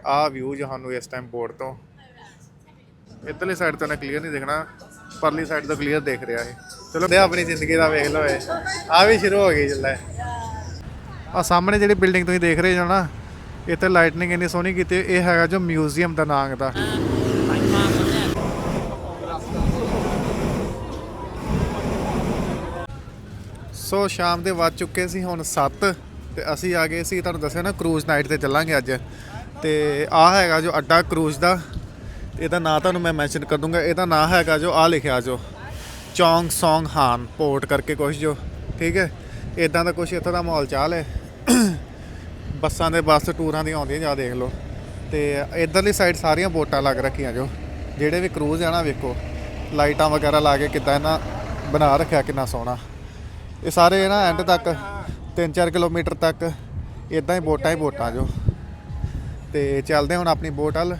ਤੇ ਆਹ ਵਿਊ ਸਾਨੂੰ ਇਸ ਟਾਈਮ ਬੋਰਡ ਤੋਂ। ਇੱਧਰਲੀ ਸਾਈਡ ਤੋਂ ਨਾ ਕਲੀਅਰ ਨਹੀਂ ਦਿਖਣਾ, ਪਰਲੀ ਸਾਈਡ ਤੋਂ ਕਲੀਅਰ ਦਿਖ ਰਿਹਾ ਹੈ ਚਲੋ ਦੇ ਆਪਣੀ ਜ਼ਿੰਦਗੀ ਦਾ ਵੇਖ ਲਓ ਆ ਵੀ ਸ਼ੁਰੂ ਹੋ ਗਈ ਜੱਲੇ ਆ ਸਾਹਮਣੇ ਜਿਹੜੀ ਬਿਲਡਿੰਗ ਤੁਸੀਂ ਦੇਖ ਰਹੇ ਹੋ ਨਾ, ਇੱਥੇ ਲਾਈਟਨਿੰਗ ਇੰਨੀ ਸੋਹਣੀ ਕੀਤੀ ਇਹ ਹੈਗਾ ਜੋ ਮਿਊਜ਼ੀਅਮ ਦਾ ਨਾਮ ਦਾ। ਸੋ ਸ਼ਾਮ ਦੇ ਵੱਜ ਚੁੱਕੇ ਸੀ ਹੁਣ 7 ਤੇ ਅਸੀਂ ਆ ਗਏ ਸੀ, ਤੁਹਾਨੂੰ ਦੱਸਿਆ ਨਾ ਕਰੂਜ਼ ਨਾਈਟ ਤੇ ਚੱਲਾਂਗੇ ਅੱਜ। ਤੇ ਆ ਹੈਗਾ ਜੋ ਅੱਡਾ ਕਰੂਜ਼ ਦਾ। ਇਹਦਾ ਨਾਂ ਤੁਹਾਨੂੰ ਮੈਂ ਮੈਂਸ਼ਨ ਕਰ ਦੂੰਗਾ। ਇਹਦਾ ਨਾਂ ਹੈਗਾ ਜੋ ਆ ਲਿਖਿਆ ਜੋ। ਚੌਂਗ ਸੌਂਗ ਹਾਨ, ਪੋਰਟ ਕਰਕੇ ਕੁਛ ਜੋ। ਠੀਕ ਹੈ? ਇਦਾਂ ਦਾ ਕੁਛ ਇੱਥੇ ਦਾ ਮਾਹੌਲ ਚਾਲ ਹੈ। ਬੱਸਾਂ ਦੇ, ਬੱਸ ਟੂਰਾਂ ਦੀਆਂ ਆਉਂਦੀਆਂ ਜਾ ਦੇਖ ਲਓ। ਤੇ ਇਧਰਲੀ ਸਾਈਡ ਸਾਰੀਆਂ ਬੋਟਾਂ ਲੱਗ ਰੱਖੀਆਂ ਜੋ। ਜਿਹੜੇ ਵੀ ਕਰੂਜ਼ ਆ ਨਾ, ਵੇਖੋ। ਲਾਈਟਾਂ ਵਗੈਰਾ ਲਾ ਕੇ ਕਿੱਦਾਂ ਇਹਨਾਂ ਬਣਾ ਰੱਖਿਆ, ਕਿੰਨਾ ਸੋਹਣਾ। ਇਹ ਸਾਰੇ ਨਾ ਐਂਡ ਤੱਕ 3-4 ਕਿਲੋਮੀਟਰ ਤੱਕ ਇਦਾਂ ਹੀ ਬੋਟਾਂ ਹੀ ਬੋਟਾਂ ਜੋ। ਤੇ ਚੱਲਦੇ ਹੁਣ ਆਪਣੀ ਬੋਟ ਵੱਲ।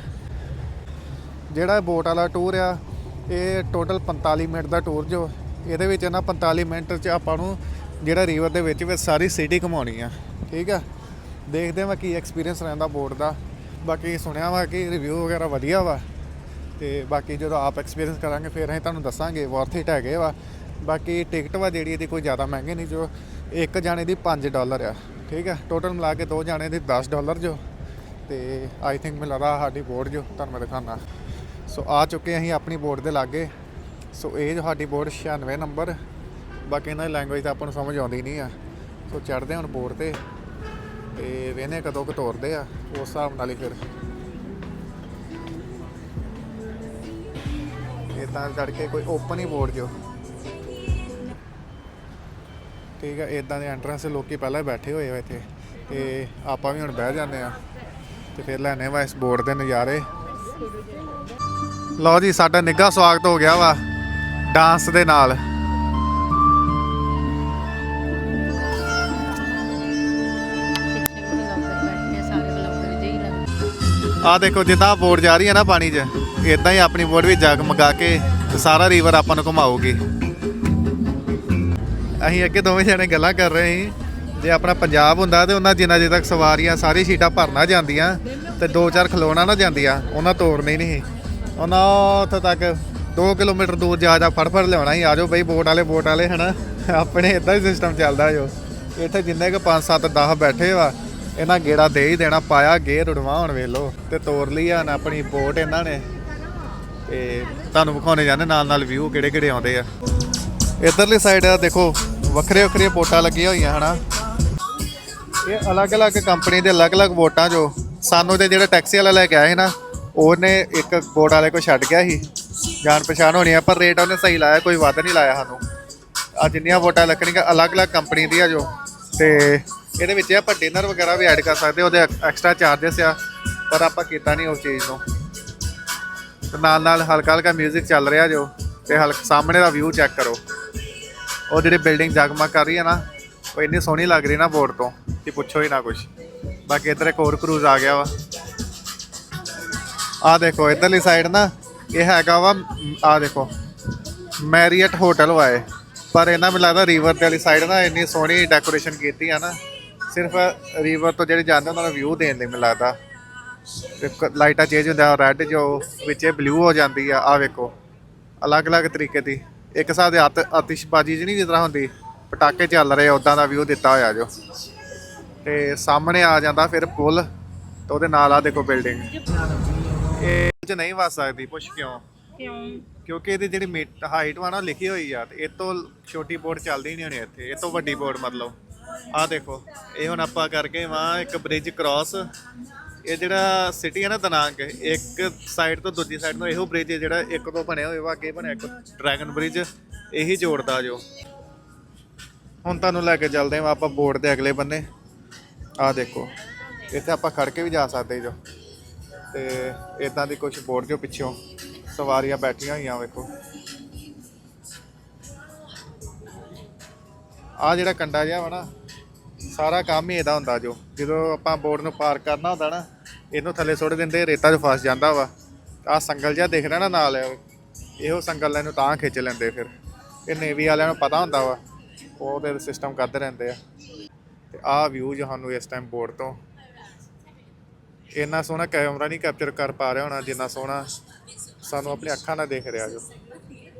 ਜਿਹੜਾ ਬੋਟ ਵਾਲਾ ਟੂਰ ਆ, ਇਹ ਟੋਟਲ 45 ਮਿੰਟ ਦਾ ਟੂਰ ਜੋ, ਇਹਦੇ ਵਿੱਚ ਨਾ 45 ਮਿੰਟ ਚ ਆਪਾਂ ਨੂੰ ਜਿਹੜਾ ਰਿਵਰ ਦੇ ਵਿੱਚ ਵਿੱਚ ਸਾਰੀ ਸਿਟੀ ਘੁਮਾਉਣੀ ਆ, ਠੀਕ ਆ? ਦੇਖਦੇ ਹਾਂ ਕੀ ਐਕਸਪੀਰੀਅੰਸ ਰਹਿੰਦਾ ਬੋਟ ਦਾ। ਬਾਕੀ ਸੁਣਿਆ ਵਾ ਕਿ ਰਿਵਿਊ ਵਗੈਰਾ ਵਧੀਆ ਵਾ, ਤੇ ਬਾਕੀ ਜਦੋਂ ਆਪ ਐਕਸਪੀਰੀਅੰਸ ਕਰਾਂਗੇ, ਫਿਰ ਅਸੀਂ ਤੁਹਾਨੂੰ ਦੱਸਾਂਗੇ ਵਰਥ ਇਟ ਹੈਗੇ ਵਾ। ਬਾਕੀ ਟਿਕਟ ਵਾ ਜਿਹੜੀ ਇਹਦੀ ਕੋਈ ਜ਼ਿਆਦਾ ਮਹਿੰਗੇ ਨਹੀਂ ਜੋ, ਇੱਕ ਜਾਣੇ ਦੀ 5 ਡਾਲਰ ਆ, ਠੀਕ ਆ? ਟੋਟਲ ਮਿਲਾ ਕੇ ਦੋ ਜਾਣੇ ਦੀ 10 ਡਾਲਰ ਜੋ। ਤੇ ਆਈ ਥਿੰਕ ਮੈਨੂੰ ਲੱਗਦਾ ਸਾਡੀ ਬੋਰਡ ਜੋ ਤੁਹਾਨੂੰ ਮੈਂ ਦਿਖਾਣਾ ਸੋ ਆ ਚੁੱਕੇ ਅਸੀਂ ਆਪਣੀ ਬੋਰਡ ਦੇ ਲਾਗੇ। ਸੋ ਇਹ ਜੋ ਸਾਡੀ ਬੋਰਡ 96 ਨੰਬਰ ਬਾਕੀ ਇਹਨਾਂ ਦੀ ਲੈਂਗੁਏਜ ਤਾਂ ਆਪਾਂ ਨੂੰ ਸਮਝ ਆਉਂਦੀ ਨਹੀਂ ਆ। ਸੋ ਚੜਦੇ ਹੁਣ ਬੋਰਡ ਤੇ ਤੇ ਵੇਨੇ ਕਦੋਂ ਕੁ ਤੋਰਦੇ ਆ, ਉਸ ਹਿਸਾਬ ਨਾਲ ਹੀ ਫਿਰ। ਇਹ ਤਾਂ ਚੜ ਕੇ ਕੋਈ ਓਪਨ ਹੀ ਬੋਰਡ ਜੋ। ਠੀਕ ਹੈ ਇਦਾਂ ਦੇ ਐਂਟਰੈਂਸ ਲੋਕੀ ਪਹਿਲਾਂ ਬੈਠੇ ਹੋਏ ਆ ਇੱਥੇ ਤੇ ਆਪਾਂ ਵੀ ਹੁਣ ਬਹਿ ਜਾਂਦੇ ਆ। ਤੇ ਫਿਰ ਲੈਣੇ ਵਾ ਇਸ ਬੋਰਡ ਦੇ ਨਜ਼ਾਰੇ। ਲਓ ਜੀ, ਸਾਡਾ ਨਿੱਘਾ ਸਵਾਗਤ ਹੋ ਗਿਆ ਵਾ ਡਾਂਸ ਦੇ ਨਾਲ। ਆ ਦੇਖੋ, ਜਿੱਦਾਂ ਬੋਰਡ ਜਾ ਰਹੀ ਹੈ ਨਾ ਪਾਣੀ 'ਚ ਇਦਾਂ ਹੀ ਆਪਣੀ ਬੋਰਡ ਵੀ ਜਗਮਗਾ ਕੇ ਸਾਰਾ ਰੀਵਰ ਆਪਾਂ ਨੂੰ ਘੁਮਾਊਗੀ। ਅਸੀਂ ਅੱਗੇ ਦੋਵੇਂ ਜਣੇ ਗੱਲਾਂ ਕਰ ਰਹੇ ਸੀ। ਜੇ ਆਪਣਾ ਪੰਜਾਬ ਹੁੰਦਾ ਤੇ ਉਹਨਾਂ ਜਿੰਨਾ ਜੇ ਤੱਕ ਸਵਾਰੀਆਂ ਸਾਰੀ ਸੀਟਾਂ ਭਰਨਾ ਜਾਂਦੀਆਂ ਤੇ ਦੋ ਚਾਰ ਖਲੋਣਾ ਨਾ ਜਾਂਦੀਆਂ, ਉਹਨਾਂ ਤੋੜਨੀ ਨਹੀਂ ਸੀ। ਉਹਨਾਂ ਉੱਥੇ ਤੱਕ 2 ਕਿਲੋਮੀਟਰ ਦੂਰ ਜਾ ਜਾ ਫੜ ਫੜ ਲਿਆਉਣਾ ਸੀ ਆਜੋ ਬਈ ਬੋਟ ਵਾਲੇ ਬੋਟ ਵਾਲੇ, ਹਨਾ? ਆਪਣੇ ਇਦਾਂ ਹੀ ਸਿਸਟਮ ਚੱਲਦਾ ਜੋ। ਇੱਥੇ ਜਿੰਨੇ ਕ 5 7 10 ਬੈਠੇ ਵਾ, ਇਹਨਾਂ ਗੇੜਾ ਦੇ ਹੀ ਦੇਣਾ, ਪਾਇਆ ਗੇਰ ਉਡਵਾ ਹੁਣ ਵੇਖ ਲਓ ਤੇ ਤੋਰ ਲਈ ਆ ਨਾ ਆਪਣੀ ਬੋਟ ਇਹਨਾਂ ਨੇ। ਤੇ ਤੁਹਾਨੂੰ ਵਿਖਾਉਣੇ ਜਾਂਦੇ ਨਾਲ ਨਾਲ ਵਿਊ ਕਿਹੜੇ ਕਿਹੜੇ ਆਉਂਦੇ ਆ। ਇਧਰਲੀ ਸਾਈਡ ਆ, ਦੇਖੋ ਵੱਖਰੇ ਵੱਖਰੇ ਬੋਟਾਂ ਲੱਗੀਆਂ ਹੋਈਆਂ, ਹਨਾ? ਇਹ ਅਲੱਗ-ਅਲੱਗ ਕੰਪਨੀ ਦੇ ਅਲੱਗ-ਅਲੱਗ ਵੋਟਾਂ ਜੋ ਸਾਨੂੰ ਤੇ ਜਿਹੜਾ ਟੈਕਸੀ ਵਾਲਾ ਲੈ ਕੇ ਆਇਆ ਸੀ ਨਾ, ਉਹਨੇ ਇੱਕ ਬੋਰਡ ਵਾਲੇ ਕੋ ਛੱਡ ਗਿਆ ਸੀ। ਜਾਣ ਪਛਾਣ ਹੋਣੀ ਆ, ਪਰ ਰੇਟ ਉਹਨੇ ਸਹੀ ਲਾਇਆ, ਕੋਈ ਵਾਅਦਾ ਨਹੀਂ ਲਾਇਆ ਸਾਨੂੰ। ਆ ਜਿੰਨੀਆਂ ਵੋਟਾਂ ਲੱਗਣੀਆਂ ਅਲੱਗ-ਅਲੱਗ ਕੰਪਨੀ ਦੀਆਂ ਜੋ, ਤੇ ਇਹਦੇ ਵਿੱਚ ਆਪਾਂ ਡਿਨਰ ਵਗੈਰਾ ਵੀ ਐਡ ਕਰ ਸਕਦੇ, ਉਹਦੇ ਐਕਸਟਰਾ ਚਾਰजेस ਆ, ਪਰ ਆਪਾਂ ਕੀਤਾ ਨਹੀਂ ਉਸ ਚੀਜ਼ ਨੂੰ। ਤੇ ਨਾਲ ਨਾਲ ਹਲਕਾ ਹਲਕਾ 뮤직 ਚੱਲ ਰਿਹਾ ਜੋ, ਤੇ ਹਲਕ, ਸਾਹਮਣੇ ਦਾ ਵਿਊ ਚੈੱਕ ਕਰੋ। ਉਹ ਜਿਹੜੇ ਬਿਲਡਿੰਗ ਜਗਮਗ ਕਰ ਰਹੀ ਹੈ ਨਾ, ਉਹ ਇੰਨੀ ਸੋਹਣੀ ਲੱਗ ਰਹੀ ਨਾ ਬੋਰਡ ਤੋਂ। ਕਿ ਪੁੱਛੋ ਹੀ ਨਾ ਕੁਝ ਬਾਕੀ ਇੱਧਰ ਇੱਕ ਹੋਰ ਕਰੂਜ਼ ਆ ਗਿਆ ਵਾ। ਆ ਦੇਖੋ, ਇਧਰਲੀ ਸਾਈਡ ਨਾ, ਇਹ ਹੈਗਾ ਵਾ ਆ ਦੇਖੋ, ਮੈਰੀਅਟ ਹੋਟਲ ਵਾ ਇਹ। ਪਰ ਇਹਨਾਂ ਮੈਨੂੰ ਲੱਗਦਾ ਰਿਵਰ ਦੇ ਵਾਲੀ ਸਾਈਡ ਨਾ ਇੰਨੀ ਸੋਹਣੀ ਡੈਕੋਰੇਸ਼ਨ ਕੀਤੀ ਆ ਨਾ, ਸਿਰਫ ਰਿਵਰ ਤੋਂ ਜਿਹੜੇ ਜਾਂਦੇ ਉਹਨਾਂ ਨੂੰ ਵਿਊ ਦੇਣ ਲਈ ਮੈਨੂੰ ਲੱਗਦਾ। ਲਾਈਟਾਂ ਚੇਂਜ ਹੁੰਦਾ ਰੈੱਡ ਜੋ, ਵਿੱਚ ਇਹ ਬਲੂ ਹੋ ਜਾਂਦੀ ਆ ਆ ਵੇਖੋ। ਅਲੱਗ-ਅਲੱਗ ਤਰੀਕੇ ਦੀ। ਇੱਕ ਹਿਸਾਬ ਦੇ ਅਤ- ਆਤਿਸ਼ਬਾਜ਼ੀ ਜਿਹੀ ਨਹੀਂ ਜਿਸ ਤਰ੍ਹਾਂ ਹੁੰਦੀ, ਪਟਾਕੇ ਚੱਲ ਰਹੇ ਉਦਾਂ ਦਾ ਵਿਊ ਦਿੱਤਾ ਹੋਇਆ ਜੋ। ਤੇ ਸਾਹਮਣੇ ਆ ਜਾਂਦਾ ਫਿਰ ਪੁਲ ਤੇ ਉਹਦੇ ਨਾਲ ਆ ਦੇਖੋ ਬਿਲਡਿੰਗ। ਇਹ ਚ ਨਹੀਂ ਵਸ ਸਕਦੀ ਪੁੱਛ ਕਿਉਂ? ਕਿਉਂ? ਕਿਉਂਕਿ ਇਹਦੀ ਜਿਹੜੀ ਹਾਈਟ ਵਾ ਨਾ ਲਿਖੀ ਹੋਈ ਆ ਤੇ ਇਹ ਤੋਂ ਛੋਟੀ ਬੋਰਡ ਚੱਲਦੀ ਨਹੀਂ ਹੋਣੀ ਇੱਥੇ ਇਹ ਤੋਂ ਵੱਡੀ ਬੋਰਡ ਮਤਲਬ। ਆ ਦੇਖੋ ਇਹ ਹੁਣ ਆਪਾਂ ਕਰਕੇ ਵਾ ਇੱਕ ਬ੍ਰਿਜ ਕ੍ਰਾਸ ਇਹ ਜਿਹੜਾ ਸਿਟੀ ਹੈ ਨਾ ਦਨਾਂਗ ਇੱਕ ਸਾਈਡ ਤੋਂ ਦੂਜੀ ਸਾਈਡ ਨੂੰ ਇਹੋ ਬ੍ਰਿਜ ਜਿਹੜਾ ਇੱਕ ਤੋਂ ਬਣਿਆ ਹੋਇਆ ਵਾ ਅੱਗੇ ਬਣਿਆ ਇੱਕ ਡਰੈਗਨ ਬ੍ਰਿਜ ਇਹੀ ਜੋੜਦਾ ਜੋ। ਹੁਣ ਤੁਹਾਨੂੰ ਲੈ ਕੇ ਚੱਲਦੇ ਹਾਂ ਆਪਾਂ ਬੋਰਡ ਦੇ ਅਗਲੇ ਬੰਨੇ। ਆਹ ਦੇਖੋ, ਇੱਥੇ ਆਪਾਂ ਖੜ ਕੇ ਵੀ ਜਾ ਸਕਦੇ ਜੋ। ਤੇ ਇਦਾਂ ਦੀ ਕੁਝ ਬੋਰਡ ਜੋ ਪਿੱਛੋਂ ਸਵਾਰੀਆਂ ਬੈਠੀਆਂ ਹੋਈਆਂ ਵੇਖੋ। ਆ ਜਿਹੜਾ ਕੰਡਾ ਜਿਹਾ ਵਾ ਨਾ, ਸਾਰਾ ਕੰਮ ਹੀ ਇਹਦਾ ਹੁੰਦਾ ਜੋ। ਜਦੋਂ ਆਪਾਂ ਬੋਰਡ ਨੂੰ ਪਾਰ ਕਰਨਾ ਹੁੰਦਾ ਨਾ, ਇਹਨੂੰ ਥੱਲੇ ਸੁੱਟ ਦਿੰਦੇ, ਰੇਤਾ 'ਚ ਫਸ ਜਾਂਦਾ ਵਾ। ਆ ਸੰਗਲ ਜਿਹਾ ਦਿਖ ਰਿਹਾ ਨਾ ਨਾਲ, ਇਹੋ ਸੰਗਲ ਇਹਨੂੰ ਤਾਂ ਖਿੱਚ ਲੈਂਦੇ ਫਿਰ। ਇਹ ਨੇਵੀ ਵਾਲਿਆਂ ਨੂੰ ਪਤਾ ਹੁੰਦਾ ਵਾ, ਉਹ ਉਹਦੇ ਸਿਸਟਮ ਕਰਦੇ ਰਹਿੰਦੇ ਆ। ਆਹ ਵਿਊ ਸਾਨੂੰ ਇਸ ਟਾਈਮ ਬੋਰਡ ਤੋਂ। ਇੰਨਾ ਸੋਹਣਾ ਕੈਮਰਾ ਨਹੀਂ ਕੈਪਚਰ ਕਰ ਪਾ ਰਿਹਾ ਹੋਣਾ, ਜਿੰਨਾ ਸੋਹਣਾ ਸਾਨੂੰ ਆਪਣੀ ਅੱਖਾਂ ਨਾਲ ਦੇਖ ਰਿਹਾ ਜੋ।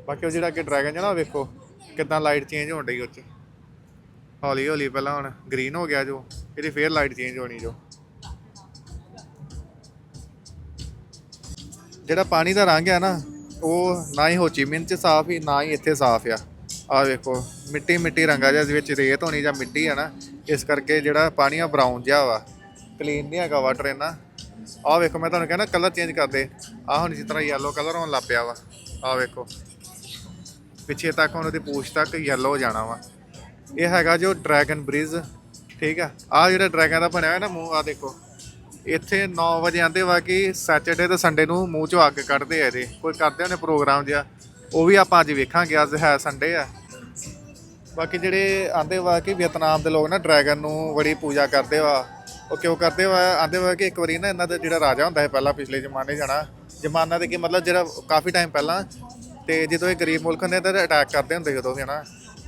ਬਾਕੀ ਉਹ ਜਿਹੜਾ ਕਿ ਡਰੈਗਨ ਜਣਾ ਵੇਖੋ ਕਿਦਾਂ ਲਾਈਟ ਚੇਂਜ ਹੋਣ ਡਈ ਉਹ 'ਚ। ਹੌਲੀ ਹੌਲੀ ਪਹਿਲਾਂ ਹੁਣ ਗ੍ਰੀਨ ਹੋ ਗਿਆ ਜੋ, ਇਹਦੀ ਫੇਰ ਲਾਈਟ ਚੇਂਜ ਹੋਣੀ ਜੋ। ਜਿਹੜਾ ਪਾਣੀ ਦਾ ਰੰਗ ਹੈ ਨਾ, ਉਹ ਨਾ ਹੀ ਹੋਚੀ ਮਿੰਨ ਚ ਸਾਫ਼ ਹੀ, ਨਾ ਹੀ ਇੱਥੇ ਸਾਫ਼ ਆ। ਆ ਵੇਖੋ ਮਿੱਟੀ ਮਿੱਟੀ ਰੰਗਾ ਜਿਹਾ ਵਿੱਚ ਰੇਤ ਹੋਣੀ ਜਾਂ ਮਿੱਟੀ ਹੈ ਨਾ ਇਸ ਕਰਕੇ ਜਿਹੜਾ ਪਾਣੀ ਆ ਬਰਾਊਨ ਜਿਹਾ ਵਾ ਕਲੀਨ ਨਹੀਂ ਹੈਗਾ ਵਾਟਰ ਇਹਨਾਂ ਆਹ ਵੇਖੋ, ਮੈਂ ਤੁਹਾਨੂੰ ਕਹਿੰਦਾ ਕਲਰ ਚੇਂਜ ਕਰਦੇ ਆਹ ਹੁਣ ਜਿਸ ਤਰ੍ਹਾਂ ਯੈਲੋ ਕਲਰ ਹੋਣ ਲੱਗ ਪਿਆ ਵਾ। ਆਹ ਵੇਖੋ। ਪਿੱਛੇ ਤੱਕ ਹੁਣ ਉਹਦੀ ਪੂਛ ਤੱਕ ਯੈਲੋ ਹੋ ਜਾਣਾ ਵਾ। ਇਹ ਹੈਗਾ ਜੋ ਡਰੈਗਨ ਬ੍ਰਿਜ ਠੀਕ ਆ? ਆ ਜਿਹੜਾ ਡਰੈਗਨ ਦਾ ਬਣਿਆ ਹੋਇਆ ਨਾ ਮੂੰਹ ਆ ਦੇਖੋ। ਇੱਥੇ 9 ਵਜੇ ਆਂਦੇ ਵਾ ਕਿ ਸੈਟਰਡੇ ਤੇ ਸੰਡੇ ਨੂੰ ਮੂੰਹ ਚੋਂ ਅੱਗ ਕੱਢਦੇ ਆ ਇਹਦੇ। ਕੋਈ ਕਰਦੇ ਹੋਣੇ ਪ੍ਰੋਗਰਾਮ ਜਿਹਾ? ਉਹ ਵੀ ਆਪਾਂ ਅੱਜ ਵੇਖਾਂਗੇ, ਅੱਜ ਹੈ ਸੰਡੇ ਆ। ਬਾਕੀ ਜਿਹੜੇ ਆਂਦੇ ਵਾ ਕਿ ਵੀਅਤਨਾਮ ਦੇ ਲੋਕ ਨਾ ਡਰੈਗਨ ਨੂੰ ਬੜੀ ਪੂਜਾ ਕਰਦੇ ਵਾ, ਉਹ ਕਿਉਂ ਕਰਦੇ ਵਾ? ਆਂਦੇ ਵਾ ਕਿ ਇੱਕ ਵਾਰੀ ਨਾ ਇਹਨਾਂ ਦਾ ਜਿਹੜਾ ਰਾਜਾ ਹੁੰਦਾ ਹੈ ਪਹਿਲਾਂ ਪਿਛਲੇ ਜ਼ਮਾਨੇ ਜਾਣਾ, ਜ਼ਮਾਨਾ ਦੇ ਕਿ ਮਤਲਬ ਜਿਹੜਾ ਕਾਫੀ ਟਾਈਮ ਪਹਿਲਾਂ ਤੇ ਜਦੋਂ ਇਹ ਗਰੀਬ ਮੁਲਕ ਨੇ ਤੇ ਅਟੈਕ ਕਰਦੇ ਹੁੰਦੇ ਜਦੋਂ ਵੀ ਹਨਾ,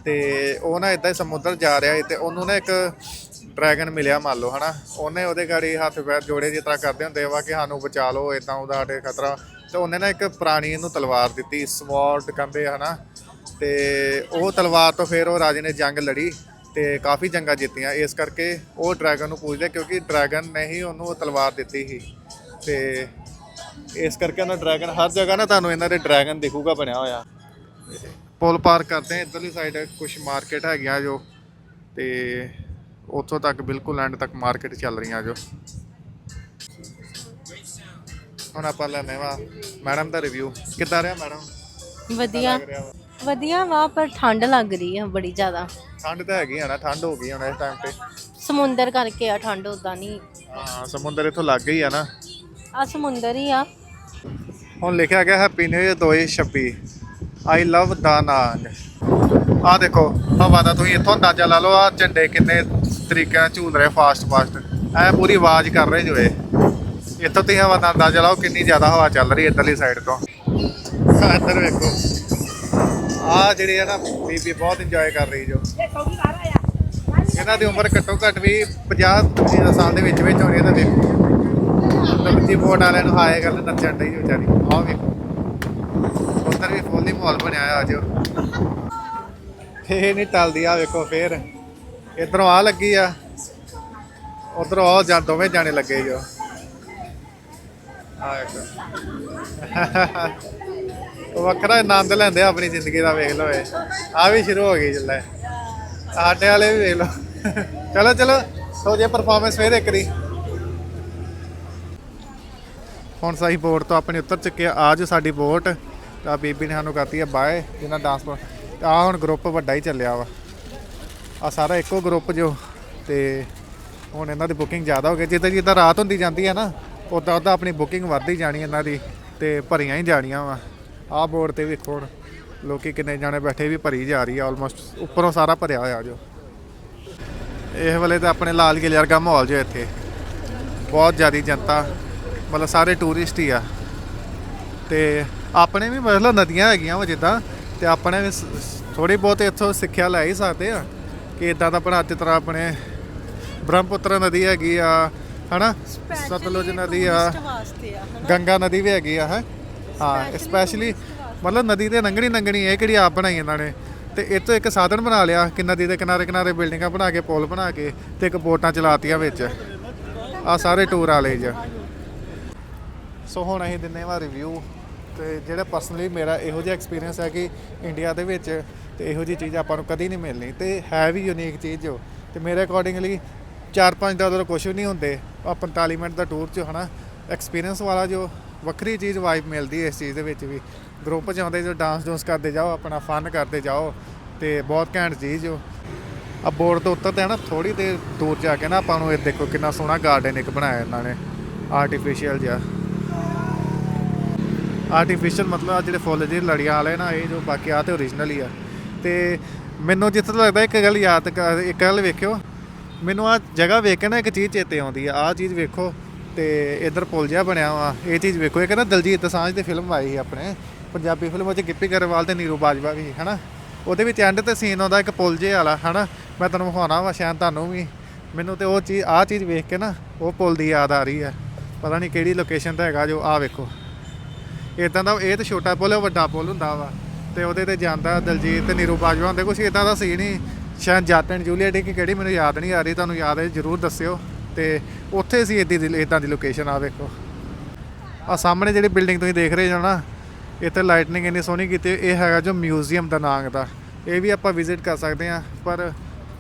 ਤੇ ਉਹ ਨਾ ਇਦਾਂ ਹੀ ਸਮੁੰਦਰ ਜਾ ਰਿਹਾ ਸੀ ਤੇ ਉਹਨੂੰ ਨਾ ਇੱਕ ਡਰੈਗਨ ਮਿਲਿਆ ਮੰਨ ਲਓ ਹਨਾ, ਉਹਨੇ ਉਹਦੇ ਗਾੜੀ ਹੱਥ ਪੈਰ ਜੋੜੇ ਜਿਸ ਤਰ੍ਹਾਂ ਕਰਦੇ ਹੁੰਦੇ ਵਾ ਕਿ ਸਾਨੂੰ ਬਚਾ ਲਓ ਇਦਾਂ ਉਹਦਾ ਸਾਡੇ ਖਤਰਾ, ਤੇ ਉਹਨੇ ਨਾ ਇੱਕ ਪੁਰਾਣੀ ਨੂੰ ਤਲਵਾਰ ਦਿੱਤੀ ਸਵਾਰਡ ਕਹਿੰਦੇ ਆ ਹਨਾ ਤੇ ਉਹ ਤਲਵਾਰ ਤੋਂ ਫਿਰ ਉਹ ਰਾਜੇ ਨੇ ਜੰਗ ਲੜੀ ਤੇ ਕਾਫੀ ਜੰਗਾਂ ਜਿੱਤੀਆਂ। ਇਸ ਕਰਕੇ ਉਹ ਡਰੈਗਨ ਨੂੰ ਪੂਜਦੇ ਕਿਉਂਕਿ ਡਰੈਗਨ ਨੇ ਹੀ ਉਹਨੂੰ ਉਹ ਤਲਵਾਰ ਦਿੱਤੀ ਸੀ। ਤੇ ਇਸ ਕਰਕੇ ਉਹਨਾਂ ਡਰੈਗਨ ਹਰ ਜਗ੍ਹਾ ਨਾ ਤੁਹਾਨੂੰ ਇਹਨਾਂ ਦੇ ਡਰੈਗਨ ਦਿਖੂਗਾ ਬਣਿਆ ਹੋਇਆ। ਪੁਲ ਪਾਰ ਕਰਦੇ ਆ ਇਧਰਲੀ ਸਾਈਡ ਕੁਝ ਮਾਰਕੀਟ ਹੈਗੀਆਂ ਜੋ ਤੇ ਉੱਥੋਂ ਤੱਕ ਬਿਲਕੁਲ ਐਂਡ ਤੱਕ ਮਾਰਕੀਟ ਚੱਲ ਰਹੀਆਂ ਜੋ। ਹੁਣ ਆਪਾਂ ਲੈਣੇ ਵਾ ਮੈਡਮ ਦਾ ਰਿਵਿਊ ਕਿੱਦਾਂ ਰਿਹਾ ਮੈਡਮ? ਵਧੀਆ। ਲੱਗ ਰਿਹਾ ਵਾ? ਵਧੀਆ ਵਾ ਪਰ ਠੰਡ ਲੱਗ ਰਹੀ ਆ ਬੜੀ ਜ਼ਿਆਦਾ। ਠੰਡ ਤਾਂ ਹੈਗੀ ਆ ਨਾ ਠੰਡ ਹੋ ਗਈ ਹੁਣ ਇਸ ਟਾਈਮ ਤੇ। ਸਮੁੰਦਰ ਕਰਕੇ ਆ ਠੰਡ ਉਦਾਂ ਨਹੀਂ। ਹਾਂ ਸਮੁੰਦਰ ਇੱਥੋਂ ਲੱਗ ਗਈ ਆ ਨਾ। ਆ ਸਮੁੰਦਰ ਹੀ ਆ। ਹੁਣ ਲਿਖਿਆ ਗਿਆ happy new year 2026 I love ਦਾ ਨਾਂਗ ਆ ਦੇਖੋ ਹਵਾ ਦਾ ਤੁਸੀਂ ਇੱਥੋਂ ਅੰਦਾਜ਼ਾ ਲਾ ਲਓ ਆ ਝੰਡੇ ਕਿੰਨੇ ਤਰੀਕੇ ਨਾਲ ਝੂਲ ਰਹੇ ਫਾਸਟ ਫਾਸਟ ਐ ਪੂਰੀ ਆਵਾਜ਼ ਕਰ ਰਹੇ ਜੋ ਇਹ ਇੱਥੋਂ ਤੁਸੀਂ ਹਵਾ ਦਾ ਅੰਦਾਜ਼ਾ ਲਾਓ ਕਿੰਨੀ ਜ਼ਿਆਦਾ ਹਵਾ ਚੱਲ ਰਹੀ ਹੈ ਇੱਧਰਲੀ ਸਾਈਡ ਤੋਂ। ਇੱਧਰ ਵੇਖੋ। ਆ ਜਿਹੜੀ ਹੈ ਨਾ ਬੀਬੀ ਬਹੁਤ ਇੰਜੋਏ ਕਰ ਰਹੀ ਜੋ। ਇਹਨਾਂ ਦੀ ਉਮਰ ਘੱਟੋ ਘੱਟ ਵੀ 50 55 ਸਾਲ ਦੇ ਵਿੱਚ ਵਿੱਚ ਹੋਣੀ ਤਾਂ ਦੇਖੋ ਦੂਜੀ ਬੋਟ ਵਾਲਿਆਂ ਨੂੰ ਹਾਏ ਗੱਲ ਨੱਚਣ ਡਈ ਵਿਚਾਰੀ। ਆਹ ਵੇਖੋ। ਉੱਧਰ ਵੀ ਫੁੱਲੀ ਮਾਹੌਲ ਬਣਿਆ ਆ ਜੋ ਇਹ ਨਹੀਂ ਟਲਦੀ ਆ ਵੇਖੋ ਫੇਰ। ਇਧਰੋਂ ਆ ਲੱਗੀ ਆ। ਉਧਰੋਂ ਆ ਜਾਂ ਦੋਵੇਂ ਜਾਣੇ ਲੱਗੇ ਜੋ। ਆ ਵੇਖੋ। ਉਹ ਵੱਖਰਾ ਆਨੰਦ ਲੈਂਦੇ ਆ ਆਪਣੀ ਜ਼ਿੰਦਗੀ ਦਾ, ਵੇਖ ਲਓ ਇਹ। ਆ ਵੀ ਸ਼ੁਰੂ ਹੋ ਗਈ ਜੱਲੇ। ਸਾਡੇ ਵਾਲੇ ਵੀ ਵੇਖ ਲਓ। ਚਲੋ ਚਲੋ ਸੋ ਜੇ ਪਰਫਾਰਮੈਂਸ ਫੇਰ ਇੱਕ ਦੀ। ਹੁਣ ਸਾਈ ਬੋਰਡ ਤੋਂ ਆਪਣੇ ਉੱਤਰ ਚੁੱਕੇ ਆ। ਆਜ ਸਾਡੀ ਬੋਟ ਤਾਂ ਬੀਬੀ ਨੇ ਸਾਨੂੰ ਕਰਤੀ ਆ ਬਾਏ ਜਿਹਨਾਂ ਡਾਂਸ ਆ ਹੁਣ ਗਰੁੱਪ ਵੱਡਾ ਹੀ ਚੱਲਿਆ ਵਾ। ਆ ਸਾਰਾ ਇੱਕੋ ਗਰੁੱਪ ਜੋ, ਤੇ ਹੁਣ ਇਹਨਾਂ ਦੀ ਬੁਕਿੰਗ ਜ਼ਿਆਦਾ ਹੋ ਗਈ। ਜਿੱਦਾਂ ਜਿੱਦਾਂ ਰਾਤ ਹੁੰਦੀ ਜਾਂਦੀ ਹੈ ਨਾ ਉਦਾਂ ਉਦਾਂ ਆਪਣੀ ਬੁਕਿੰਗ ਵੱਧਦੀ ਜਾਣੀ ਇਹਨਾਂ ਦੀ, ਤੇ ਭਰੀਆਂ ਹੀ ਜਾਣੀਆਂ ਵਾ। ਆਹ ਬੋਰਡ ਤੇ ਵੇਖੋ ਹੁਣ ਲੋਕੀ ਕਿੰਨੇ ਜਾਣੇ ਬੈਠੇ ਵੀ ਭਰੀ ਜਾ ਰਹੀ ਆ ਆਲਮੋਸਟ ਉੱਪਰੋਂ ਸਾਰਾ ਭਰਿਆ ਹੋਇਆ ਜੋ। ਇਸ ਵੇਲੇ ਤਾਂ ਆਪਣੇ ਲਾਲ ਕਿਲ੍ਹੇ ਵਰਗਾ ਮਾਹੌਲ ਜੋ ਇੱਥੇ। ਬਹੁਤ ਜ਼ਿਆਦੀ ਜਨਤਾ ਮਤਲਬ ਸਾਰੇ ਟੂਰਿਸਟ ਹੀ ਆ। ਤੇ ਆਪਣੇ ਵੀ ਮਤਲਬ ਨਦੀਆਂ ਹੈਗੀਆਂ ਵਾ ਜਿੱਦਾਂ ਤੇ ਆਪਣੇ ਵੀ ਥੋੜੀ ਬਹੁਤ ਇੱਥੋਂ ਸਿੱਖਿਆ ਲੈ ਹੀ ਸਕਦੇ ਆ ਕਿ ਇਦਾਂ ਦਾ ਬਣਾ ਜਿਸ ਤਰ੍ਹਾਂ ਆਪਣੇ ਬ੍ਰਹਮਪੁੱਤਰ ਨਦੀ ਹੈਗੀ ਆ ਹਨਾ? ਸਤਲੁਜ ਨਦੀ ਆ ਗੰਗਾ ਨਦੀ ਵੀ ਹੈਗੀ ਆ ਹੈ? ਹਾਂ ਸਪੈਸ਼ਲੀ ਮਤਲਬ ਨਦੀ ਤੇ ਨੰਗਣੀ ਨੰਗਣੀ ਇਹ ਕਿਹੜੀ ਆਪ ਬਣਾਈ ਇਹਨਾਂ ਨੇ। ਤੇ ਇਹ ਤੋਂ ਇੱਕ ਸਾਧਨ ਬਣਾ ਲਿਆ, ਕਿ ਨਦੀ ਦੇ ਕਿਨਾਰੇ ਕਿਨਾਰੇ ਬਿਲਡਿੰਗਾਂ ਬਣਾ ਕੇ, ਪੁਲ ਬਣਾ ਕੇ ਤੇ ਇੱਕ ਬੋਟਾਂ ਚਲਾਤੀਆਂ ਵਿੱਚ। ਆ ਸਾਰੇ ਟੂਰ ਵਾਲੇ ਜ। ਸੋ ਹੁਣ ਅਸੀਂ ਦਿੰਨੇ ਵਾ ਰਿਵਿਊ ਤੇ ਜਿਹੜਾ ਪਰਸਨਲੀ ਮੇਰਾ ਇਹੋ ਜਿਹਾ ਐਕਸਪੀਰੀਅੰਸ ਹੈ ਕਿ ਇੰਡੀਆ ਦੇ ਵਿੱਚ ਤੇ ਇਹੋ ਜਿਹੀ ਚੀਜ਼ ਆਪਾਂ ਨੂੰ ਕਦੀ ਨਹੀਂ ਮਿਲਣੀ। ਤੇ ਹੈ ਵੀ ਯੂਨੀਕ ਚੀਜ਼ ਜੋ ਤੇ ਮੇਰੇ ਅਕੋਰਡਿੰਗਲੀ 4-5 ਦਾ ਉਧਰ ਕੁਝ ਵੀ ਨਹੀਂ ਹੁੰਦੇ ਆ 45 ਮਿੰਟ ਦਾ ਟੂਰ ਚ ਹਨਾ ਐਕਸਪੀਰੀਅੰਸ ਵਾਲਾ ਜੋ ਵੱਖਰੀ ਚੀਜ਼ ਵਾਈਬ ਮਿਲਦੀ ਹੈ ਇਸ ਚੀਜ਼ ਦੇ ਵਿੱਚ ਵੀ। ਗਰੁੱਪ ਚ ਆਉਂਦੇ ਜੋ ਡਾਂਸ ਡੂੰਸ ਕਰਦੇ ਜਾਓ, ਆਪਣਾ ਫਨ ਕਰਦੇ ਜਾਓ ਤੇ ਬਹੁਤ ਘੈਂਟ ਚੀਜ਼ ਜੋ ਆ ਬੋਰਡ ਤੋਂ ਉੱਤਰਦੇ ਆ ਨਾ ਥੋੜੀ ਦੇਰ ਦੂਰ ਜਾ ਕੇ ਨਾ ਆਪਾਂ ਨੂੰ ਇਹ ਦੇਖੋ ਕਿੰਨਾ ਸੋਹਣਾ ਗਾਰਡਨ ਇੱਕ ਬਣਾਇਆ ਇਹਨਾਂ ਨੇ ਆਰਟੀਫੀਸ਼ੀਅਲ ਜਿਹਾ। ਆਰਟੀਫੀਸ਼ੀਅਲ ਮਤਲਬ ਆ ਜਿਹੜੇ ਫੁੱਲ ਜਿਹੜੇ ਲੜੀਆਂ ਵਾਲੇ ਨਾ, ਇਹ ਜੋ ਬਾਕੀ ਆ ਤੇ ਓਰੀਜਨਲ ਹੀ ਆ। ਤੇ ਮੈਨੂੰ ਜਿੱਥੇ ਲੱਗਦਾ ਇੱਕ ਗੱਲ ਯਾਦ ਕਰ- ਇੱਕ ਗੱਲ ਵੇਖਿਓ, ਮੈਨੂੰ ਆ ਜਗ੍ਹਾ ਵੇਖ ਕੇ ਨਾ ਇੱਕ ਚੀਜ਼ ਚੇਤੇ ਆਉਂਦੀ ਆ ਆ ਚੀਜ਼ ਵੇਖੋ। ਤੇ ਇਧਰ ਪੁਲ ਜਿਹਾ ਬਣਿਆ ਵਾ। ਇਹ ਚੀਜ਼ ਵੇਖੋ ਇਹ ਕਹਿੰਦਾ ਦਲਜੀਤ ਦਸਾਂਝ ਦੀ ਫਿਲਮ ਆਈ ਸੀ ਆਪਣੇ। ਪੰਜਾਬੀ ਫਿਲਮ ਵਿੱਚ ਗਿੱਪੀ ਗਰੇਵਾਲ ਤੇ ਨੀਰੂ ਬਾਜਵਾ ਵੀ ਸੀ, ਹਨਾ? ਉਹਦੇ ਵਿੱਚ ਐਂਡ ਤੇ ਸੀਨ ਆਉਂਦਾ ਇੱਕ ਪੁਲ ਜਿਹਾ ਵਾਲਾ ਹਨਾ? ਮੈਂ ਤੁਹਾਨੂੰ ਵਿਖਾਉਣਾ ਵਾ ਸ਼ਾਇਦ ਤੁਹਾਨੂੰ ਵੀ। ਮੈਨੂੰ ਤੇ ਉਹ ਚੀਜ਼ ਆ ਚੀਜ਼ ਵੇਖ ਕੇ ਨਾ ਉਹ ਪੁਲ ਦੀ ਯਾਦ ਆ ਰਹੀ ਹੈ ਪਤਾ ਨਹੀਂ ਕਿਹੜੀ ਲੋਕੇਸ਼ਨ ਤੇ ਹੈਗਾ ਜੋ ਆ ਵੇਖੋ। ਇਦਾਂ ਦਾ ਇਹ ਤਾਂ ਛੋਟਾ ਪੁਲ ਹੈ ਵੱਡਾ ਪੁਲ ਹੁੰਦਾ ਵਾ। ਤੇ ਉਹਦੇ ਤੇ ਜਾਂਦਾ ਦਲਜੀਤ ਤੇ ਨੀਰੂ ਬਾਜਵਾ ਹੁੰਦੇ ਕੁਛ। ਇਦਾਂ ਦਾ ਸੀਨ ਹੀ। ਸ਼ਾਇਦ ਜੱਟ ਜੂਲੀਅਟ ਕਿ ਕਿਹੜੀ ਮੈਨੂੰ ਯਾਦ ਨਹੀਂ ਆ ਰਹੀ ਤੁਹਾਨੂੰ ਯਾਦ ਹੈ ਜਰੂਰ ਦੱਸਿਓ। ਤੇ ਉੱਥੇ ਸੀ ਇਦਾਂ ਦੀ ਇਦਾਂ ਦੀ ਲੋਕੇਸ਼ਨ ਆ ਵੇਖੋ। ਆ ਸਾਹਮਣੇ ਜਿਹੜੀ ਬਿਲਡਿੰਗ ਤੁਸੀਂ ਦੇਖ ਰਹੇ ਹੋ ਨਾ, ਇੱਥੇ ਲਾਈਟਨਿੰਗ ਇੰਨੀ ਸੋਹਣੀ ਕੀਤੀ ਇਹ ਹੈਗਾ ਜੋ ਮਿਊਜ਼ੀਅਮ ਦਾ ਨਾਮ ਦਾ। ਇਹ ਵੀ ਆਪਾਂ ਵਿਜ਼ਿਟ ਕਰ ਸਕਦੇ ਆ ਪਰ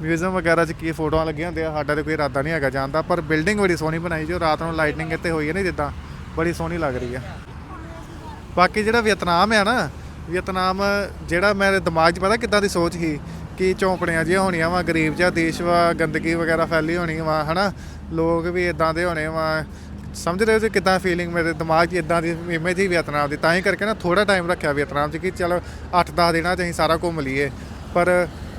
ਮਿਊਜ਼ੀਅਮ ਵਗੈਰਾ 'ਚ ਕੀ ਫੋਟੋਆਂ ਲੱਗੀਆਂ ਹੁੰਦੀਆਂ, ਸਾਡਾ ਤੇ ਕੋਈ ਇਰਾਦਾ ਨਹੀਂ ਹੈਗਾ ਜਾਣ ਦਾ, ਪਰ ਬਿਲਡਿੰਗ ਬੜੀ ਸੋਹਣੀ ਬਣਾਈ ਜੋ ਰਾਤ ਨੂੰ ਲਾਈਟਨਿੰਗ ਇੱਥੇ ਹੋਈ ਹੈ ਨਾ ਜਿੱਦਾਂ, ਬੜੀ ਸੋਹਣੀ ਲੱਗ ਰਹੀ ਹੈ ਬਾਕੀ ਜਿਹੜਾ ਵਿਅਤਨਾਮ ਹੈ ਨਾ, ਵਿਅਤਨਾਮ ਜਿਹੜਾ ਮੇਰੇ ਦਿਮਾਗ 'ਚ ਪਤਾ ਕਿੱਦਾਂ ਦੀ ਸੋਚ ਸੀ ਕਿ ਝੌਂਪੜੀਆਂ ਜਿਹੀਆਂ ਹੋਣੀਆਂ ਵਾ, ਗਰੀਬ ਜਿਹਾ ਦੇਸ਼ ਵਾ, ਗੰਦਗੀ ਵਗੈਰਾ ਫੈਲੀ ਹੋਣੀ ਵਾ, ਹਨਾ? ਲੋਕ ਵੀ ਇਦਾਂ ਦੇ ਹੋਣੇ ਵਾ। ਸਮਝ ਰਹੇ ਹੋ ਜੀ ਕਿੱਦਾਂ ਫੀਲਿੰਗ ਮੇਰੇ ਦਿਮਾਗ 'ਚ ਇਦਾਂ ਦੀ ਇਮੇਜ ਹੀ ਵਿਅਤਨਾਮ ਦੀ? ਤਾਂ ਹੀ ਕਰਕੇ ਨਾ ਥੋੜਾ ਟਾਈਮ ਰੱਖਿਆ ਵਿਅਤਨਾਮ 'ਚ ਕਿ ਚਲੋ 8-10 ਦਿਨਾਂ 'ਚ ਅਸੀਂ ਸਾਰਾ ਘੁੰਮ ਲਈਏ। ਪਰ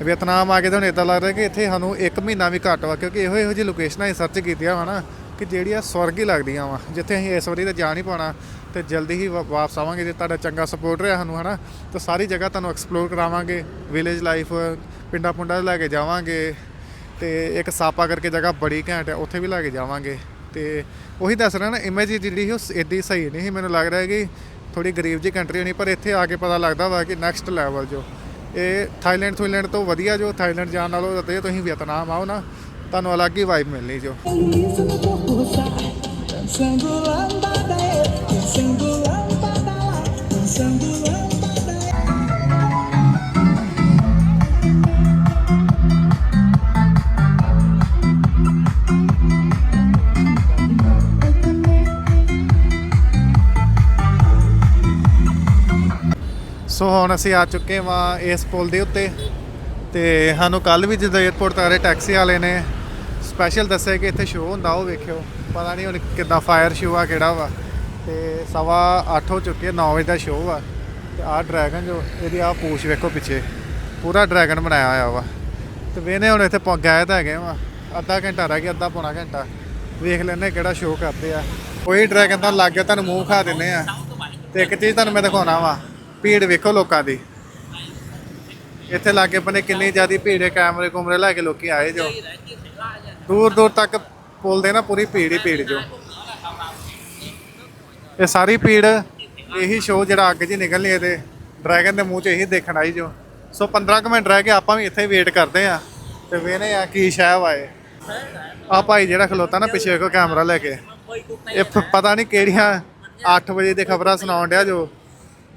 ਵਿਅਤਨਾਮ ਆ ਕੇ ਤਾਂ ਹੁਣ ਇਦਾਂ ਲੱਗਦਾ ਕਿ ਇੱਥੇ ਸਾਨੂੰ 1 ਮਹੀਨਾ ਵੀ ਘੱਟ ਵਾ, ਕਿਉਂਕਿ ਇਹੋ ਇਹੋ ਜਿਹੀ ਲੋਕੇਸ਼ਨਾਂ ਅਸੀਂ ਸਰਚ ਕੀਤੀਆਂ ਵਾ ਨਾ, ਕਿ ਜਿਹੜੀਆਂ ਸਵਰਗ ਹੀ ਲੱਗਦੀਆਂ ਵਾ, ਜਿੱਥੇ ਅਸੀਂ ਇਸ ਵਾਰੀ ਤਾਂ ਜਾ ਨਹੀਂ ਪਾਉਣਾ। ਤੇ ਜਲਦੀ ਹੀ ਵਾ- ਵਾਪਸ ਆਵਾਂਗੇ ਜੇ ਤੁਹਾਡਾ ਚੰਗਾ ਸਪੋਰਟ ਰਿਹਾ ਸਾਨੂੰ, ਹਨਾ? ਤਾਂ ਸਾਰੀ ਜਗ੍ਹਾ ਤੁਹਾਨੂੰ ਐਕਸਪਲੋਰ ਕਰਾਵਾਂਗੇ। ਵਿਲੇਜ ਲਾਈਫ ਪਿੰਡਾਂ ਪੁੰਡਾਂ 'ਚ ਲੈ ਕੇ ਜਾਵਾਂਗੇ ਤੇ ਇੱਕ ਸਾਪਾ ਕਰਕੇ ਜਗ੍ਹਾ ਬੜੀ ਘੈਂਟ ਹੈ, ਉੱਥੇ ਵੀ ਲੈ ਕੇ ਜਾਵਾਂਗੇ। ਤੇ ਉਹੀ ਦੱਸ ਰਿਹਾ ਨਾ ਇਮੇਜ ਜਿਹੜੀ ਸੀ, ਉਹ ਇੱਦੀ ਸਹੀ ਨਹੀਂ ਸੀ। ਮੈਨੂੰ ਲੱਗ ਰਿਹਾ ਕਿ ਥੋੜੀ ਗਰੀਬ ਜੀ ਕੰਟਰੀ ਹੋਣੀ, ਪਰ ਇੱਥੇ ਆ ਕੇ ਪਤਾ ਲੱਗਦਾ ਵਾ ਕਿ ਨੈਕਸਟ ਲੈਵਲ ਜੋ। ਇਹ ਥਾਈਲੈਂਡ ਥਾਈਲੈਂਡ ਤੋਂ ਵਧੀਆ ਜੋ ਥਾਈਲੈਂਡ ਜਾਣ ਨਾਲੋਂ ਤੇ ਤੁਸੀਂ ਵੀਅਤਨਾਮ ਆਓ ਨਾ, ਤੁਹਾਨੂੰ ਅਲੱਗ ਹੀ ਵਾਈਬ ਮਿਲਣੀ ਜੋ। Dançando lambada, eu, dançando lambada lá, dançando lambada. ਸੋ ਹੁਣ ਅਸੀਂ ਆ ਚੁੱਕੇ ਵਾਂ ਇਸ ਪੁਲ ਦੇ ਉੱਤੇ ਤੇ ਸਾਨੂੰ ਕੱਲ ਵੀ ਜਦੋਂ 에어ਪੋਰਟ ਤਾਰੇ ਟੈਕਸੀ ਵਾਲੇ ਨੇ ਸਪੈਸ਼ਲ ਦੱਸਿਆ ਕਿ ਇੱਥੇ ਸ਼ੋਅ ਹੁੰਦਾ ਉਹ ਵੇਖਿਓ ਪਤਾ ਨਹੀਂ ਹੁਣ ਕਿੱਦਾਂ ਫਾਇਰ ਸ਼ੋਅ ਆ, ਕਿਹੜਾ ਵਾ। ਤੇ ਸਵਾ 8 ਹੋ ਚੁੱਕੇ 9 ਵਜੇ ਦਾ ਸ਼ੋਅ ਆ। ਤੇ ਆਹ ਡਰੈਗਨ ਜੋ, ਇਹਦੀ ਆਹ ਪੂਛ ਵੇਖੋ ਪਿੱਛੇ। ਪੂਰਾ ਡਰੈਗਨ ਬਣਾਇਆ ਹੋਇਆ ਵਾ। ਤੇ ਵੇਨੇ ਹੁਣ ਇੱਥੇ ਪਹੁੰਚ ਗਏ ਤਾਂ ਹੈਗੇ ਵਾ। ਅੱਧਾ ਘੰਟਾ ਰਹਿ ਗਿਆ, ਅੱਧਾ ਪੌਣਾ ਘੰਟਾ। ਵੇਖ ਲੈਣੇ ਕਿਹੜਾ ਸ਼ੋਅ ਕਰਦੇ ਆ। ਕੋਈ ਡਰੈਗਨ ਤਾਂ ਲੱਗ ਗਿਆ, ਤੁਹਾਨੂੰ ਮੂੰਹ ਖਾ ਦਿੰਨੇ ਆ। ਤੇ ਇੱਕ ਚੀਜ਼ ਤੁਹਾਨੂੰ ਮੈਂ ਦਿਖਾਉਣਾ ਵਾ, ਭੀੜ ਵੇਖੋ ਲੋਕਾਂ ਦੀ। ਇੱਥੇ ਲਾਗੇ ਬੰਨੇ ਕਿੰਨੀ ਜ਼ਿਆਦੀ ਭੀੜ ਹੈ ਕੈਮਰੇ ਕੁਮਰੇ ਲੈ ਕੇ ਲੋਕੀ ਆਏ ਜੋ। ਦੂਰ ਦੂਰ ਤੱਕ ਪੁੱਲ ਦੇ ਨਾ ਪੂਰੀ ਭੀੜ ਹੀ ਭੀੜ ਜੋ। ਇਹ ਸਾਰੀ ਭੀੜ ਇਹੀ ਸ਼ੋਅ ਜਿਹੜਾ ਅੱਗ 'ਚ ਨਿਕਲਣੀ ਇਹਦੇ ਡਰੈਗਨ ਦੇ ਮੂੰਹ 'ਚ ਇਹੀ ਦੇਖਣ ਆਈ ਜੋ। ਸੋ 15 ਕੁ ਮਿੰਟ ਰਹਿ ਕੇ ਆਪਾਂ ਵੀ ਇੱਥੇ ਵੇਟ ਕਰਦੇ ਆ ਤੇ ਵੇਨੇ ਆ ਕੀ ਸ਼ਹਿਬ ਆਏ। ਆ ਭਾਈ ਜਿਹੜਾ ਖਲੋਤਾ ਨਾ ਪਿੱਛੇ ਕੋ ਕੈਮਰਾ ਲੈ ਕੇ। ਇਹ ਪਤਾ ਨਹੀਂ ਕਿਹੜੀਆਂ 8 ਵਜੇ ਦੀ ਖਬਰਾਂ ਸੁਣਾਉਣ ਡਿਆ ਜੋ।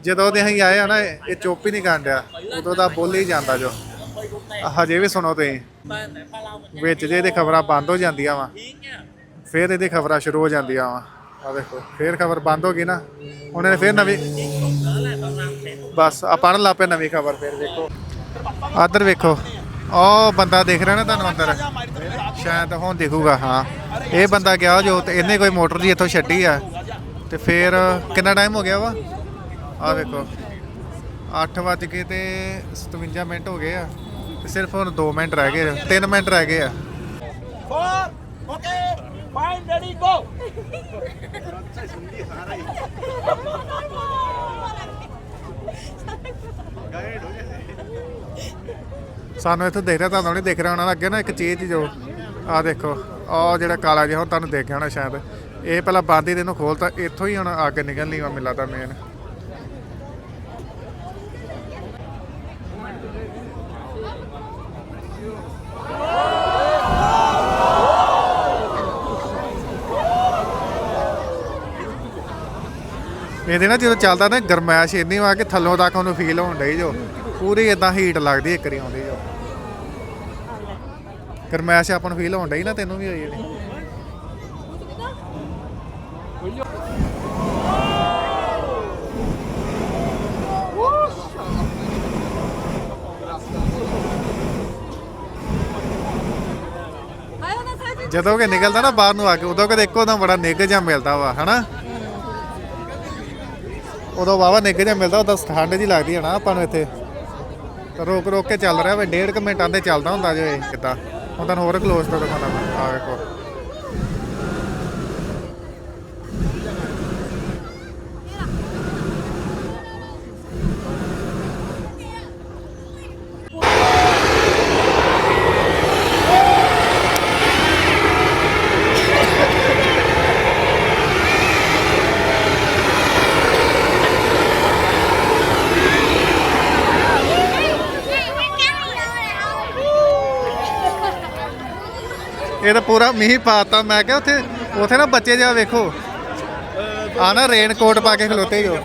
ਜਦੋਂ ਦੇ ਅਸੀਂ ਆਏ ਆ ਨਾ, ਇਹ ਇਹ ਚੁੱਪ ਹੀ ਨਹੀਂ ਕਰਨ ਡਿਆ। ਉਦੋਂ ਦਾ ਬੋਲ ਹੀ ਜਾਂਦਾ ਜੋ। ਹਜੇ ਵੀ ਸੁਣੋ ਤੁਸੀਂ। ਵਿੱਚ ਜੇ ਇਹਦੇ ਖਬਰਾਂ ਬੰਦ ਹੋ ਜਾਂਦੀਆਂ ਵਾ, ਫਿਰ ਇਹਦੀ ਖਬਰਾਂ ਸ਼ੁਰੂ ਹੋ ਜਾਂਦੀਆਂ ਵਾ। ਆ ਦੇਖੋ, ਫਿਰ ਖਬਰ ਬੰਦ ਹੋ ਗਈ ਨਾ ਉਹਨਾਂ ਨੇ ਫਿਰ ਨਵੀਂ ਬਸ ਆ ਪੜਨ ਲੱਗ ਪਏ ਨਵੀਂ ਖਬਰ ਫਿਰ ਵੇਖੋ। ਆਦਰ ਵੇਖੋ ਉਹ ਬੰਦਾ ਦੇਖ ਰਿਹਾ ਨਾ ਤੁਹਾਨੂੰ ਅੰਦਰ? ਸ਼ਾਇਦ ਹੁਣ ਦਿਖੂਗਾ, ਹਾਂ। ਇਹ ਬੰਦਾ ਗਿਆ ਜੋ ਤੇ ਇਹਨੇ ਕੋਈ ਮੋਟਰ ਜੀ ਇੱਥੋਂ ਛੱਡੀ ਆ, ਤੇ ਫੇਰ ਕਿੰਨਾ ਟਾਈਮ ਹੋ ਗਿਆ ਵਾ? ਆ ਵੇਖੋ 8 ਵੱਜ ਕੇ ਤੇ 57 ਮਿੰਟ ਹੋ ਗਏ ਆ। ਸਿਰਫ ਹੁਣ 2 ਮਿੰਟ ਰਹਿ ਗਏ 3 ਮਿੰਟ ਰਹਿ ਗਏ ਆ Four. Okay. Fine. Ready. Go. ਸਾਨੂੰ ਇੱਥੇ ਦੇਖ ਰਿਹਾ ਤੁਹਾਨੂੰ ਨਹੀਂ ਦੇਖ ਰਿਹਾ ਉਹਨਾਂ ਅੱਗੇ ਨਾ ਇੱਕ ਚੀਜ਼ ਜੋ ਆ ਦੇਖੋ ਆ ਜਿਹੜਾ ਕਾਲਾ ਜਿਹਾ ਹੁਣ ਤੁਹਾਨੂੰ ਦੇਖਿਆ ਹੋਣਾ ਸ਼ਾਇਦ ਇਹ ਪਹਿਲਾਂ ਬੰਦ ਹੀ ਦੇ ਇਹਨੂੰ ਖੋਲਤਾ ਇੱਥੋਂ ਹੀ ਹੁਣ ਅੱਗ ਨਿਕਲਣੀ ਵਾ ਮਿਲਾ ਤਾਂ ਮੇਨ ਇਹਦੇ ਨਾਲ ਜਦੋਂ ਚੱਲਦਾ ਨਾ ਗਰਮੈਸ਼ ਇੰਨੀ ਵਾ ਕਿ ਥੱਲੋਂ ਤੱਕ ਉਹਨੂੰ ਫੀਲ ਹੋਣ ਡਈ ਜੋ। ਪੂਰੀ ਇਦਾਂ ਹੀਟ ਲੱਗਦੀ ਇੱਕ ਵਾਰੀ ਆਉਂਦੀ ਜੋ। ਗਰਮੈਸ਼ ਆਪਾਂ ਨੂੰ ਫੀਲ ਹੋਣ ਡਈ ਨਾ ਤੈਨੂੰ ਵੀ ਹੋਈ ਜਿਹੜੀ ਜਦੋਂ ਕਿ ਨਿਕਲਦਾ ਨਾ ਬਾਹਰ ਨੂੰ ਆ ਕੇ, ਉਦੋਂ ਕਦੇ ਇੱਕੋ ਦਮ ਬੜਾ ਨਿੱਘ ਜਿਹਾ ਮਿਲਦਾ ਵਾ, ਹਨਾ? ਉਦੋਂ ਵਾਵਾ ਨਿੱਘ ਜਿਹਾ ਮਿਲਦਾ, ਉਦੋਂ ਠੰਡ ਜੀ ਲੱਗਦੀ ਹੈ ਨਾ ਆਪਾਂ ਨੂੰ ਇੱਥੇ। ਰੋਕ ਰੋਕ ਕੇ ਚੱਲ ਰਿਹਾ ਵੇ, ਡੇਢ ਕੁ ਮਿੰਟਾਂ ਦੇ ਚੱਲਦਾ ਹੁੰਦਾ ਜੇ ਇਹ ਕਿੱਦਾਂ। ਹੁਣ ਤੁਹਾਨੂੰ ਹੋਰ ਕਲੋਜ਼ ਤੋਂ ਦਿਖਾਉਣਾ ਆ ਵੇਖੋ। ਇਹ ਤਾਂ ਪੂਰਾ ਮੀਂਹ ਪਾਤਾ ਮੈਂ ਕਿਹਾ ਉੱਥੇ ਉੱਥੇ ਨਾ ਬੱਚੇ ਜਿਹਾ ਵੇਖੋ। ਆ ਨਾ ਰੇਨ ਕੋਟ ਪਾ ਕੇ ਖਲੋਤੇ ਜੋ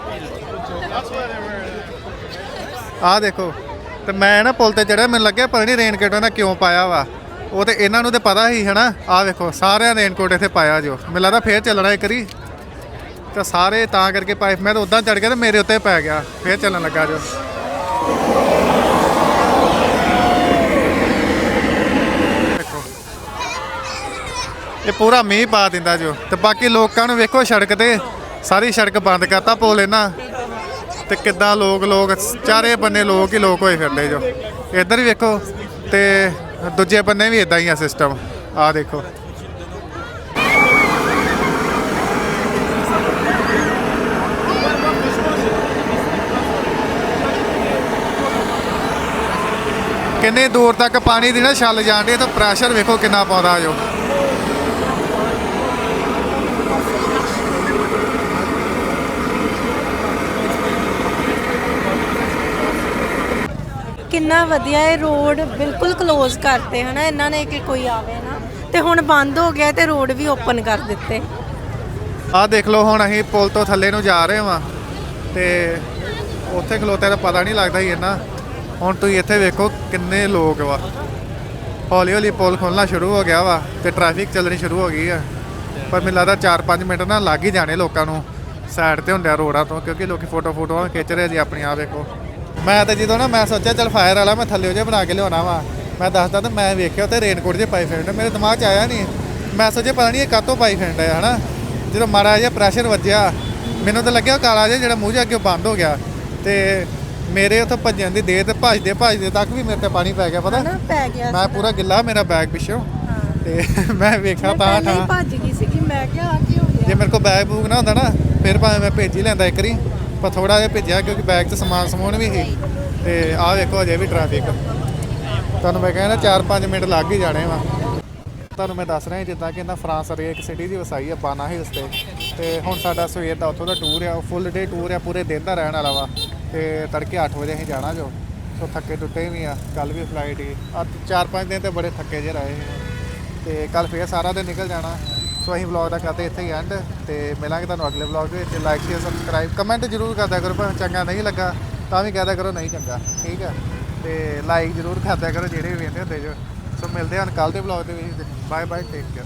ਆ ਦੇਖੋ। ਤੇ ਮੈਂ ਨਾ ਪੁਲ ਤੇ ਚੜਿਆ, ਮੈਨੂੰ ਲੱਗਿਆ ਪਤਾ ਨਹੀਂ ਰੇਨ ਕੋਟ ਉਹਨਾਂ ਕਿਉਂ ਪਾਇਆ ਵਾ। ਉਹ ਤੇ ਇਹਨਾਂ ਨੂੰ ਤੇ ਪਤਾ ਹੀ ਹੈ ਨਾ। ਆ ਵੇਖੋ, ਸਾਰਿਆਂ ਰੇਨ ਕੋਟ ਇੱਥੇ ਪਾਇਆ ਜੋ। ਮੈਨੂੰ ਲੱਗਦਾ ਫੇਰ ਚੱਲਣਾ ਇੱਕ ਵਾਰੀ। ਤਾਂ ਸਾਰੇ ਤਾਂ ਕਰਕੇ ਪਾਏ। ਮੈਂ ਤਾਂ ਉਦਾਂ ਚੜ ਗਿਆ ਤੇ ਮੇਰੇ ਉੱਤੇ ਪੈ ਗਿਆ। ਫੇਰ ਚੱਲਣ ਲੱਗਾ ਜੋ ਦੇਖੋ ਇਹ ਪੂਰਾ ਮੀਂਹ ਪਾ ਦਿੰਦਾ ਜੋ। ਤੇ ਬਾਕੀ ਲੋਕਾਂ ਨੂੰ ਵੇਖੋ ਸੜਕ ਤੇ। ਸਾਰੀ ਸੜਕ ਬੰਦ ਕਰਤਾ ਪੋਲ ਇਹਨਾਂ। ਤੇ ਕਿੱਦਾਂ ਲੋਕ ਲੋਕ, ਚਾਰੇ ਬੰਨੇ ਲੋਕ ਹੀ ਲੋਕ ਹੋਏ ਫਿਰਦੇ ਜੋ। ਇੱਧਰ ਵੀ ਵੇਖੋ, ਤੇ ਦੂਜੇ ਬੰਨੇ ਵੀ ਇਦਾਂ ਹੀ ਆ ਸਿਸਟਮ ਆ ਦੇਖੋ। ਕਿੰਨੇ ਦੂਰ ਤੱਕ ਪਾਣੀ ਦੀ ਨਾ ਛੱਲ ਜਾਂਦੀ ਤਾਂ ਪ੍ਰੈਸ਼ਰ ਵੇਖੋ ਕਿੰਨਾ ਪਾਉਂਦਾ ਜੋ। ਕਿੰਨਾ ਵਧੀਆ ਇਹ ਰੋਡ ਬਿਲਕੁਲ ক্লোਜ਼ ਕਰਤੇ, ਹਨਾ? ਇਹਨਾਂ ਨੇ ਕਿ ਕੋਈ ਆਵੇ ਨਾ। ਤੇ ਹੁਣ ਬੰਦ ਹੋ ਗਿਆ ਤੇ ਰੋਡ ਵੀ ਓਪਨ ਕਰ ਦਿੱਤੇ। ਆਹ ਦੇਖ ਲਓ, ਹੁਣ ਅਸੀਂ ਪੁਲ ਤੋਂ ਥੱਲੇ ਨੂੰ ਜਾ ਰਹੇ ਹਾਂ ਤੇ ਉੱਥੇ ਖਲੋਤੇ ਦਾ ਪਤਾ ਨਹੀਂ ਲੱਗਦਾ ਹੀ ਇੰਨਾ। ਹੁਣ ਤੁਸੀਂ ਇੱਥੇ ਵੇਖੋ ਕਿੰਨੇ ਲੋਕ ਵਾ। ਹੌਲੀ ਹੌਲੀ ਪੁਲ ਖੁੱਲਣਾ ਸ਼ੁਰੂ ਹੋ ਗਿਆ ਵਾ ਤੇ ਟ੍ਰੈਫਿਕ ਚੱਲਣੀ ਸ਼ੁਰੂ ਹੋ ਗਈ ਆ। ਪਰ ਮੈਨੂੰ ਲੱਗਦਾ 4-5 ਮਿੰਟ ਨਾ ਲੱਗ ਹੀ ਜਾਣੇ ਲੋਕਾਂ ਨੂੰ। ਸਾਈਡ ਤੇ ਹੁੰਦਿਆ ਰੋਡਾਂ ਤੋਂ, ਕਿਉਂਕਿ ਲੋਕੀ ਫੋਟੋ ਫੋਟੋਆਂ ਖਿੱਚ ਰਹੇ ਜੀ ਆਪਣੀ ਆ ਵੇਖੋ। ਮੈਂ ਤਾਂ ਜਦੋਂ ਨਾ ਮੈਂ ਸੋਚਿਆ ਚਲ ਫਾਇਰ ਵਾਲਾ ਮੈਂ ਥੱਲੇ ਜੇ ਬਣਾ ਕੇ ਲਿਆਉਣਾ ਵਾ। ਮੈਂ ਦੱਸਦਾ ਤਾਂ ਮੈਂ ਵੇਖਿਆ ਤੇ ਰੇਨਕੋਟ ਜੇ ਪਾਈ ਫਿਰਦੇ ਮੇਰੇ ਦਿਮਾਗ 'ਚ ਆਇਆ ਨਹੀਂ ਮੈਂ ਸੋਚਿਆ ਪਤਾ ਨਹੀਂ ਇਹ ਕਾਤੋਂ ਪਾਈ ਫਿਰਦਾ ਹੈ ਹਨਾ? ਜਦੋਂ ਮਾੜਾ ਜਿਹਾ ਪ੍ਰੈਸ਼ਰ ਵੱਜਿਆ ਮੈਨੂੰ ਤਾਂ ਲੱਗਿਆ ਕਾਲਾ ਜਿਹਾ ਜਿਹੜਾ ਮੂੰਹ ਜਿਹਾ ਅੱਗੇ ਬੰਦ ਹੋ ਗਿਆ। ਤੇ ਮੇਰੇ ਉੱਥੋਂ ਭੱਜਣ ਦੀ ਦੇਰ ਤੇ ਭੱਜਦੇ ਭੱਜਦੇ ਤੱਕ ਵੀ ਮੇਰੇ ਤੇ ਪਾਣੀ ਪੈ ਗਿਆ ਪਤਾ? ਹਨਾ ਪੈ ਗਿਆ ਮੈਂ ਪੂਰਾ ਗਿੱਲਾ ਮੇਰਾ ਬੈਗ ਪਿੱਛੋਂ। ਤੇ ਮੈਂ ਵੇਖਿਆ ਤਾਂ ਠਾਂ। ਭੱਜ ਗਈ ਸੀਗੀ। ਮੈਂ ਕਿਹਾ ਆ ਕੀ ਹੋ ਜੇ ਗਿਆ ਮੇਰੇ ਕੋਲ ਬੈਗ ਬੂਗ ਨਾ ਹੁੰਦਾ ਨਾ ਫਿਰ ਭਾਵੇਂ ਮੈਂ ਭੇਜ ਹੀ ਲੈਂਦਾ ਇੱਕ ਵਾਰੀ। ਪਰ ਥੋੜਾ ਜਿਹਾ ਭੇਜਿਆ ਕਿਉਂਕਿ ਬੈਗ 'ਚ ਸਮਾਨ ਸਮੂਨ ਵੀ ਸੀ। ਤੇ ਆਹ ਵੇਖੋ ਅਜੇ ਵੀ ਟ੍ਰੈਫਿਕ ਤੁਹਾਨੂੰ ਮੈਂ ਕਹਿੰਦਾ 4-5 ਮਿੰਟ ਲੱਗ ਹੀ ਜਾਣੇ ਵਾ। ਤੁਹਾਨੂੰ ਮੈਂ ਦੱਸ ਰਿਹਾ ਜਿੱਦਾਂ ਕਿ ਇਹਨਾਂ ਫਰਾਂਸ ਰੇ ਇੱਕ ਸਿਟੀ ਦੀ ਵਸਾਈ ਆ ਬਾਨਾ ਹਿਲਸ ਤੇ ਤੇ ਹੁਣ ਸਾਡਾ ਸਵੇਰ ਦਾ ਉੱਥੋਂ ਦਾ ਟੂਰ ਆ ਫੁੱਲ ਡੇ ਟੂਰ ਆ, ਪੂਰੇ ਦਿਨ ਦਾ ਰਹਿਣ ਵਾਲਾ ਵਾ। ਤੇ ਤੜਕੇ 8 ਵਜੇ ਅਸੀਂ ਜਾਣਾ ਜੋ। ਸੋ ਥੱਕੇ ਟੁੱਟੇ ਵੀ ਆ ਕੱਲ ਵੀ ਫਲਾਈਟ ਹੀ ਆ 4-5 ਦਿਨ ਤੇ ਬੜੇ ਥੱਕੇ ਜਿਹੇ ਰਹੇ ਸੀ। ਤੇ ਕੱਲ ਫੇਰ ਸਾਰਾ ਦਿਨ ਨਿਕਲ ਜਾਣਾ। ਸੋ ਅਸੀਂ ਵਲੌਗ ਦਾ ਕਰਦੇ ਇੱਥੇ ਹੀ ਐਂਡ ਤੇ ਮਿਲਾਂਗੇ ਤੁਹਾਨੂੰ ਅਗਲੇ ਵਲੌਗ ਦੇ ਵਿੱਚ ਲਾਈਕ ਸ਼ੇਅਰ ਸਬਸਕ੍ਰਾਈਬ ਕਮੈਂਟ ਜ਼ਰੂਰ ਕਰਦਿਆ ਕਰੋ ਭਾਵੇਂ ਚੰਗਾ ਨਹੀਂ ਲੱਗਾ, ਤਾਂ ਵੀ ਕਹਦਾ ਕਰੋ ਨਹੀਂ ਚੰਗਾ, ਠੀਕ ਆ? ਤੇ ਲਾਈਕ ਜ਼ਰੂਰ ਕਰਦਿਆ ਕਰੋ ਜਿਹੜੇ ਵੀ ਵੇਖਦੇ ਹੁੰਦੇ ਜੋ। ਸੋ ਮਿਲਦੇ ਹਾਂ ਕੱਲ ਦੇ ਵਲੌਗ ਦੇ ਵਿੱਚ। Bye bye take care